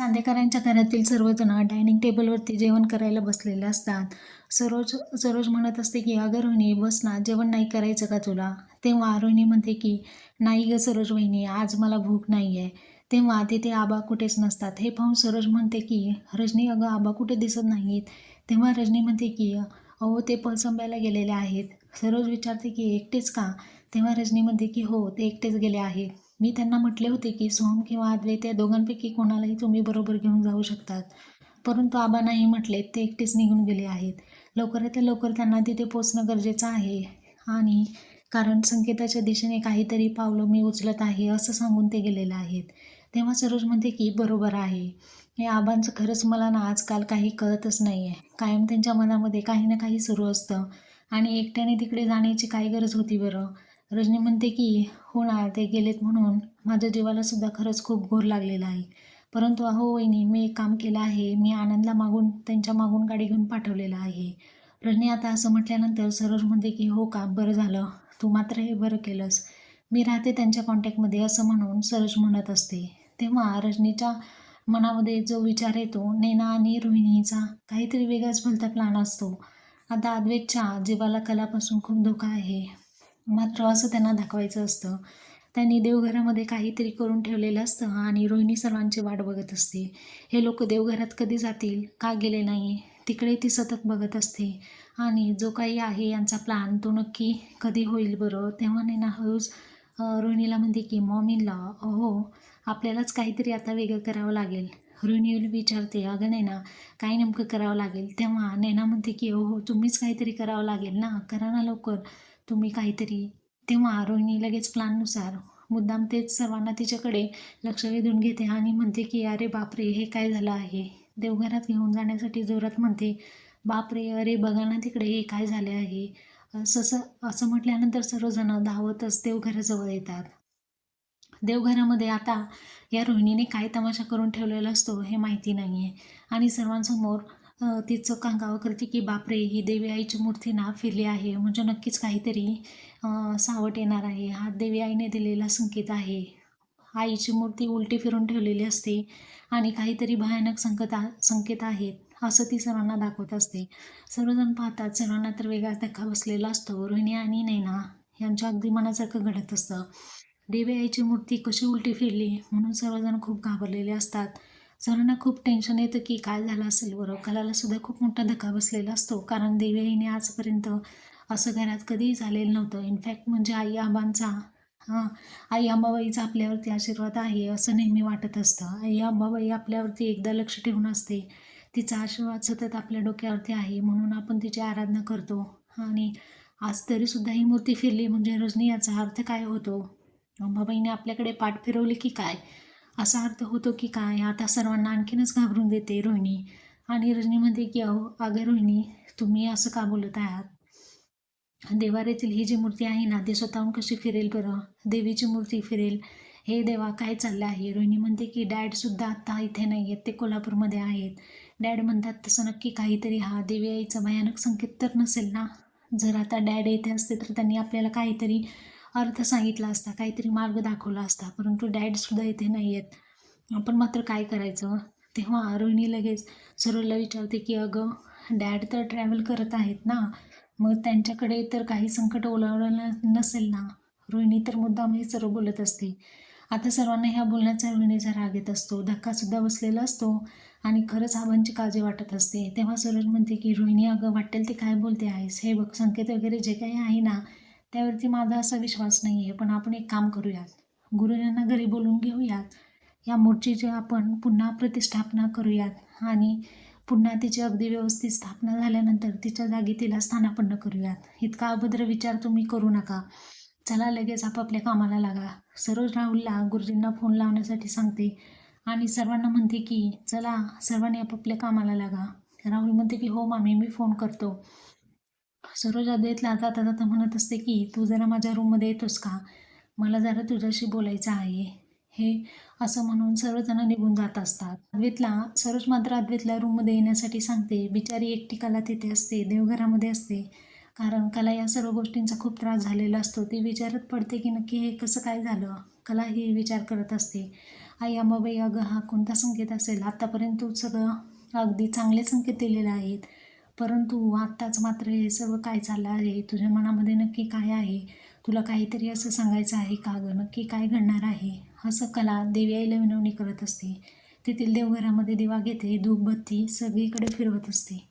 चांदेकरांच्या घरातील सर्वजण डायनिंग टेबलवरती जेवण करायला बसलेले असतात. सरोज सरोज म्हणत असते की अगं रोहिणी बस ना जेवण नाही करायचं का तुला? तेव्हा रोहिणी म्हणते की नाही गं सरोज वहिनी आज मला भूक नाही आहे तेव्हा तिथे आबा कुठेच नसतात. हे पाहून सरोज म्हणते की रजनी अगं आबा कुठे दिसत नाहीत? तेव्हा रजनी म्हणते की अहो ते पळसंब्याला गेलेले आहेत. सरोज विचारते की एकटेच का? तेव्हा रजनी म्हणते की हो ते एकटेच गेले आहेत. मी त्यांना म्हटले होते की सोहम किंवा अद्वैत या दोघांपैकी कोणालाही तुम्ही बरोबर घेऊन जाऊ शकतात. परंतु आबा नाही म्हटले ते एकटेच निघून गेले आहेत. लवकरात लवकर त्यांना तिथे पोचणं गरजेचं आहे. आणि कारण संकेताच्या दिशेने काहीतरी पावलं मी उचलत आहे असं सांगून ते गेलेले आहेत. तेव्हा सरोज म्हणते की बरोबर आहे. हे आबांचं खरंच मला ना आजकाल काही कळतच नाही आहे कायम त्यांच्या मनामध्ये काही ना काही सुरू असतं. आणि एकट्याने तिकडे जाण्याची काय गरज होती बरं. रजनी म्हणते की हो ना ते गेलेत म्हणून माझ्या जीवाला सुद्धा खरंच खूप घोर लागलेला आहे. परंतु अहो वहिनी मी एक काम केलं आहे. मी आनंदला मागून त्यांच्या मागून गाडी घेऊन पाठवलेलं आहे. रजनी आता असं म्हटल्यानंतर सरोज म्हणते की हो का बरं झालं. तू मात्र हे बरं केलंस. मी राहते त्यांच्या कॉन्टॅक्टमध्ये असं म्हणून सरोज म्हणत असते. तेव्हा रजनीच्या मनामध्ये जो विचार येतो नैना आणि रोहिणीचा काहीतरी वेगळाच भलता प्लॅन असतो. आता अद्वैतच्या जीवाला कलापासून खूप धोका आहे. मात्र असं त्यांना दाखवायचं असतं. त्यांनी देवघरामध्ये काहीतरी करून ठेवलेलं असतं आणि रोहिणी सर्वांची वाट बघत असते. हे लोक देवघरात कधी जातील का गेले नाही तिकडे ती सतत बघत असते. आणि जो काही आहे यांचा प्लॅन तो नक्की कधी होईल बरं तेव्हा नाही ना हळूच रोहिणीला म्हणते की मॉमीला हो आपल्यालाच काहीतरी आता वेगळं करावं लागेल. रोहिणी विचारते अगं नैना काय नेमकं करावं लागेल? तेव्हा नैना म्हणते की हो तुम्हीच काहीतरी करावं लागेल ना? करा ना लवकर. तुम्ही काहीतरी. तेव्हा रोहिणी लगेच प्लॅननुसार मुद्दाम तेच सर्वांना तिच्याकडे लक्ष वेधून घेते आणि म्हणते की अरे बापरे हे काय झालं आहे? देवघरात घेऊन जाण्यासाठी जोरात म्हणते बापरे अरे बघा ना तिकडे हे काय झाले आहे? असं असं म्हटल्यानंतर सर्वजण धावतच देवघराजवळ येतात. देवघरामध्ये आता या रोहिणीने काय तमाशा करून ठेवलेला असतो हे माहिती नाही आहे आणि सर्वांसमोर तिचं कांगावं करते की बापरे ही देवी आईची मूर्ती ना फिरली आहे. म्हणजे नक्कीच काहीतरी सावट येणार आहे. हा देवी आईने दिलेला संकेत आहे. आईची मूर्ती उलटी फिरून ठेवलेली असते आणि काहीतरी भयानक संकट संकेत आहेत असं ती सर्वांना दाखवत असते. सर्वजण पाहतात सर्वांना तर वेगळा धक्का बसलेला असतो. रोहिणी आणि नैना यांच्या अगदी मनासारखं घडत असतं. देवी आईची मूर्ती कशी उलटी फिरली म्हणून सर्वजण खूप घाबरलेले असतात. सर्वांना खूप टेन्शन येतं की काय झालं असेल बरं. कलाला सुद्धा खूप मोठा धक्का बसलेला असतो. कारण देवीने आजपर्यंत असं घरात कधीही झालेलं नव्हतं. इनफॅक्ट म्हणजे आई आबांचा हां आई अंबाबाईचा आपल्यावरती आशीर्वाद आहे असं नेहमी वाटत असतं. आई अंबाबाई आपल्यावरती एकदा लक्ष ठेवून असते. तिचा आशीर्वाद सतत आपल्या डोक्यावरती आहे म्हणून आपण तिची आराधना करतो. आणि आज तरीसुद्धा ही मूर्ती फिरली म्हणजे रजनी याचा अर्थ काय होतो? अंबाबाईने आपल्याकडे पाठ फिरवली की काय? असा अर्थ होतो की काय? आता सर्वांना आणखीनच घाबरून देते रोहिणी. आणि रजनी म्हणते की अहो अगं रोहिणी तुम्ही असं का बोलत आहात? देवारेतील ही जी मूर्ती आहे ना ती स्वतःहून कशी फिरेल बरं? देवीची मूर्ती फिरेल. हे देवा काय चाललं आहे? रोहिणी म्हणते की डॅडसुद्धा आत्ता इथे नाही आहेत. ते कोल्हापूरमध्ये आहेत. डॅड म्हणतात तसं नक्की काहीतरी हा देवी आईचा भयानक संकेत तर नसेल ना? जर आता डॅड येथे असते तर त्यांनी आपल्याला काहीतरी अर्थ सांगितला असता काहीतरी मार्ग दाखवला असता परंतु डॅडसुद्धा इथे नाही आहेत आपण मात्र काय करायचं? तेव्हा रोहिणी लगेच सरोला विचारते की अगं डॅड तर ट्रॅव्हल करत आहेत ना? मग त्यांच्याकडे तर काही संकट ओलावलं नसेल ना? रोहिणी तर मुद्दाम हे सर्व बोलत असते. आता सर्वांना ह्या बोलण्याचा रोहिणीचा राग येत असतो. धक्कासुद्धा बसलेला असतो आणि खरंच आबांची काळजी वाटत असते. तेव्हा सरोज म्हणते की रोहिणी अगं वाटेल ते काय बोलते आहेस? हे बघ संकेत वगैरे जे काही आहे ना त्यावरती माझा असा विश्वास नाही आहे पण आपण एक काम करूयात. गुरुजींना घरी बोलून घेऊयात. या मूर्तीची आपण पुन्हा प्रतिष्ठापना करूयात. आणि पुन्हा तिची अगदी व्यवस्थित स्थापना झाल्यानंतर तिच्या जागी तिला स्थानापन्न करूयात. इतका अभद्र विचार तुम्ही करू नका. चला लगेच आपापल्या कामाला लागा. सरोज राहुलला गुरुजींना फोन लावण्यासाठी सांगते. आणि सर्वांना म्हणते की चला सर्वांनी आपापल्या कामाला लागा. राहुल म्हणते की हो मामी मी फोन करतो. सरोज अद्वैतला जाता जाता म्हणत असते की तू जरा माझ्या रूममध्ये येतोस का? मला जरा तुझ्याशी बोलायचं आहे. हे असं म्हणून सर्वजण निघून जात असतात. अद्वैतला सरोज मात्र अद्वैतला रूममध्ये येण्यासाठी सांगते. बिचारी एकटी कला तिथे असते देवघरामध्ये असते. कारण कला या सर्व गोष्टींचा खूप त्रास झालेला असतो. ती विचारत पडते की नक्की हे कसं काय झालं? कला ही विचार करत असते. आई अंबाबाई अगं हा कोणता संकेत असेल? आत्तापर्यंत तू सगळं अगदी चांगले संकेत दिलेले आहेत. परंतु आत्ताच मात्र हे सर्व काय चाललं आहे? तुझ्या मनामध्ये नक्की काय आहे? तुला काहीतरी असं सांगायचं आहे का गं? नक्की काय घडणार आहे? असं कला देवी आईला विनवणी करत असते. तेथील देवघरामध्ये दिवा घेते धूपबत्ती सगळीकडे फिरवत असते.